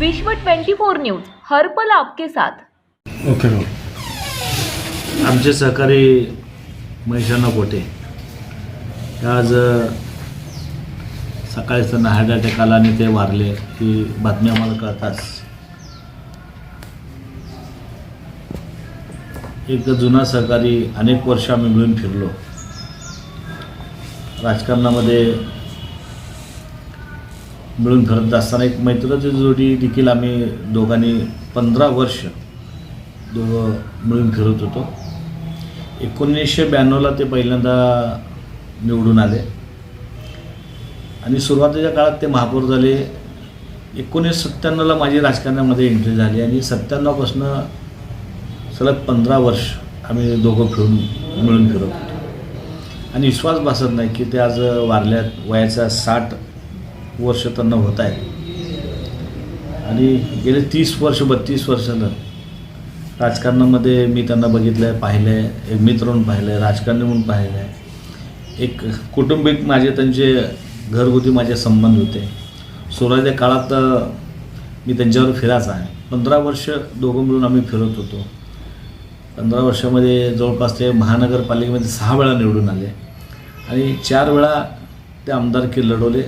विश्व 24 न्यूज हर्पल आपके साथ. ओके आमचे सहकारी महेशांना कोटे आज सकाळीच त्यांना हार्ट अटॅक आला आणि ते वारले ही बातमी आम्हाला कळताच. एक जुना सहकारी अनेक वर्ष आम्ही मिळून फिरलो. राजकारणामध्ये मिळून फिरत असताना एक मैत्रीची जोडी देखील आम्ही दोघांनी पंधरा वर्ष दोघं मिळून फिरत होतो. एकोणीसशे ब्याण्णवला ते पहिल्यांदा निवडून आले. आणि सुरुवातीच्या काळात ते महापौर झाले. एकोणीस सत्त्याण्णवला माझी राजकारणामध्ये एंट्री झाली आणि सत्त्याण्णवपासून सलग पंधरा वर्ष आम्ही दोघं फिरून मिळून फिरत होतो. आणि विश्वास बसत नाही की ते आज वारल्यात वयाच्या साठ वर्ष त्यांना होत आहेत आणि गेले तीस वर्ष बत्तीस वर्ष राजकारणामध्ये मी त्यांना बघितलं आहे पाहिलं आहे एक मित्र म्हणून पाहिलं आहे राजकारणी म्हणून पाहिलं आहे एक कुटुंबिक माझे त्यांचे घरगुती माझे संबंध होते. सुरुवातीच्या काळात मी त्यांच्यावर फिरायचा आहे. पंधरा वर्ष दोघं मिळून आम्ही फिरत होतो. पंधरा वर्षामध्ये जवळपास ते महानगरपालिकेमध्ये सहा वेळा निवडून आले. आणि चार वेळा ते आमदारकी लढवले.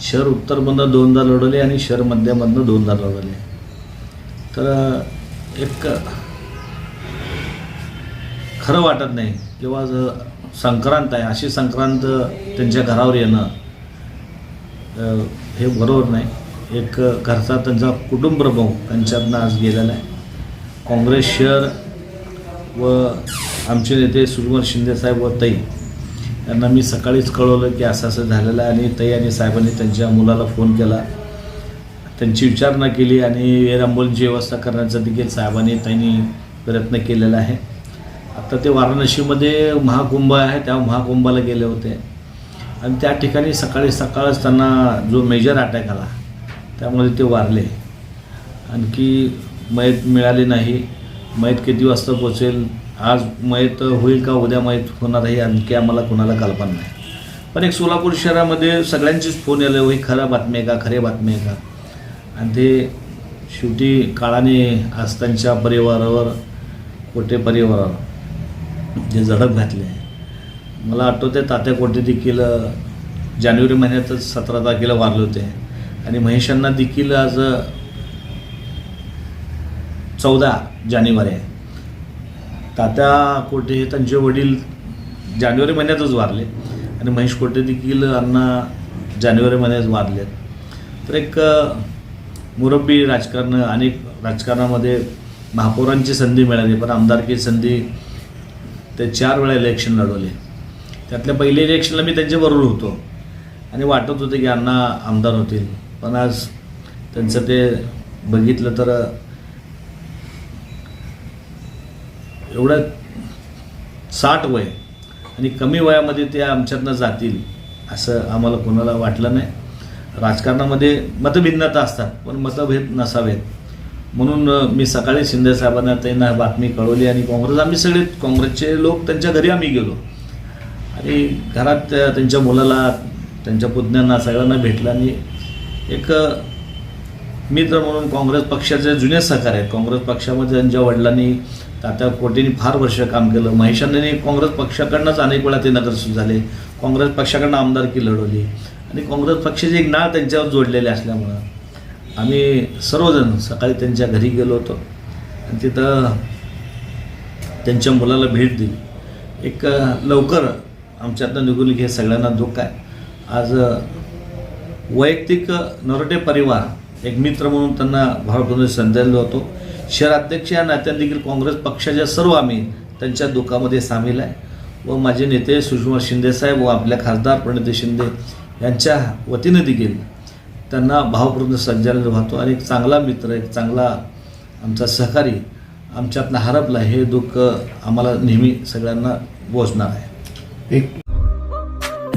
शहर उत्तरमधनं दोनदा लढवले आणि शहर मध्यामधनं दोनदा लढवले. तर एक खरं वाटत नाही किंवा संक्रांत आहे अशी संक्रांत त्यांच्या घरावर येणं हे बरोबर नाही. एक घरचा त्यांचा कुटुंबप्रमुख त्यांच्यातनं आज गेलेला आहे. काँग्रेस शहर व आमचे नेते सुकुमार शिंदेसाहेब व तई त्यांना मी सकाळीच कळवलं की असं असं झालेलं आहे. आणि तई आणि साहेबांनी त्यांच्या मुलाला फोन केला. त्यांची विचारणा केली आणि एअर व्यवस्था करण्याचा देखील साहेबांनी त्यांनी प्रयत्न केलेला आहे. आता ते वाराणसीमध्ये महाकुंभ आहे त्या महाकुंभाला गेले होते. आणि त्या ठिकाणी सकाळी सकाळच त्यांना जो मेजर अटॅक आला त्यामुळे ते वारले. आणखी मयत मिळाली नाही. मयत किती वाजता पोचेल आज मयत होईल का उद्या मयत होणार हे आणखी आम्हाला कुणाला कल्पना नाही. पण एक सोलापूर शहरामध्ये सगळ्यांचीच फोन आले होई खऱ्या बातमी आहे का खऱ्या बातमी आहे का? आणि ते शेवटी काळाने आज त्यांच्या परिवारावर कोटे परिवारावर जे झडप घातले आहे. मला आठवते तात्या कोटे देखील जानेवारी महिन्यातच सतरा तारखेला वारले होते. आणि महेशांना देखील आज चौदा जानेवारी आहे. तात्या कोटे हे त्यांचे वडील जानेवारी महिन्यातच वारले. आणि महेश कोटे देखील अण्णा जानेवारी महिन्यात वारले. तर एक मुरब्बी राजकारण अनेक राजकारणामध्ये महापौरांची संधी मिळाली पण आमदारकी संधी ते चार वेळा इलेक्शन लढवले. त्यातल्या पहिल्या इलेक्शनला मी त्यांच्याबरोबर होतो. आणि वाटत होते की अण्णा आमदार होतील. पण आज त्यांचं ते बघितलं तर एवढं साठ वय आणि कमी वयामध्ये ते आमच्यातनं जातील असं आम्हाला कोणाला वाटलं नाही. राजकारणामध्ये मतभिन्नता असतात पण मतभेद नसावेत. म्हणून मी सकाळी शिंदे साहेबांना त्यांना बातमी कळवली आणि काँग्रेस आम्ही सगळे काँग्रेसचे लोक त्यांच्या घरी आम्ही गेलो. आणि घरात त्या- त्यांच्या मुलाला त्यांच्या पुतण्यांना सगळ्यांना भेटलं आणि एक मित्र म्हणून काँग्रेस पक्षाचे जुने सहकार आहेत. काँग्रेस पक्षामध्ये त्यांच्या वडिलांनी तात्या कोटेंनी फार वर्ष काम केलं. महेशांनी काँग्रेस पक्षाकडनंच अनेक वेळा ते नगरसेवक झाले. काँग्रेस पक्षाकडनं आमदारकी लढवली. आणि काँग्रेस पक्षाची एक नाळ त्यांच्यावर जोडलेले असल्यामुळं आम्ही सर्वजण सकाळी त्यांच्या घरी गेलो होतो. आणि तिथं त्यांच्या मुलाला भेट दिली. एक लवकर आमच्यातनं निघून हे सगळ्यांना दुःख आहे. आज वैयक्तिक नरोटे परिवार एक मित्र म्हणून त्यांना भावपूर्ण संदेश होतो. शहराध्यक्ष या नात्याने देखील काँग्रेस पक्षाच्या सर्व आम्ही त्यांच्या दुःखामध्ये सामील आहे. व माझे नेते सुषमा शिंदेसाहेब व आपल्या खासदार प्रणिती शिंदे यांच्या वतीने देखील त्यांना भावपूर्ण संचालन वाहतो. आणि एक चांगला मित्र एक चांगला आमचा सहकारी आमच्यातनं हरपला हे दुःख आम्हाला नेहमी सगळ्यांना बोचणार आहे. एक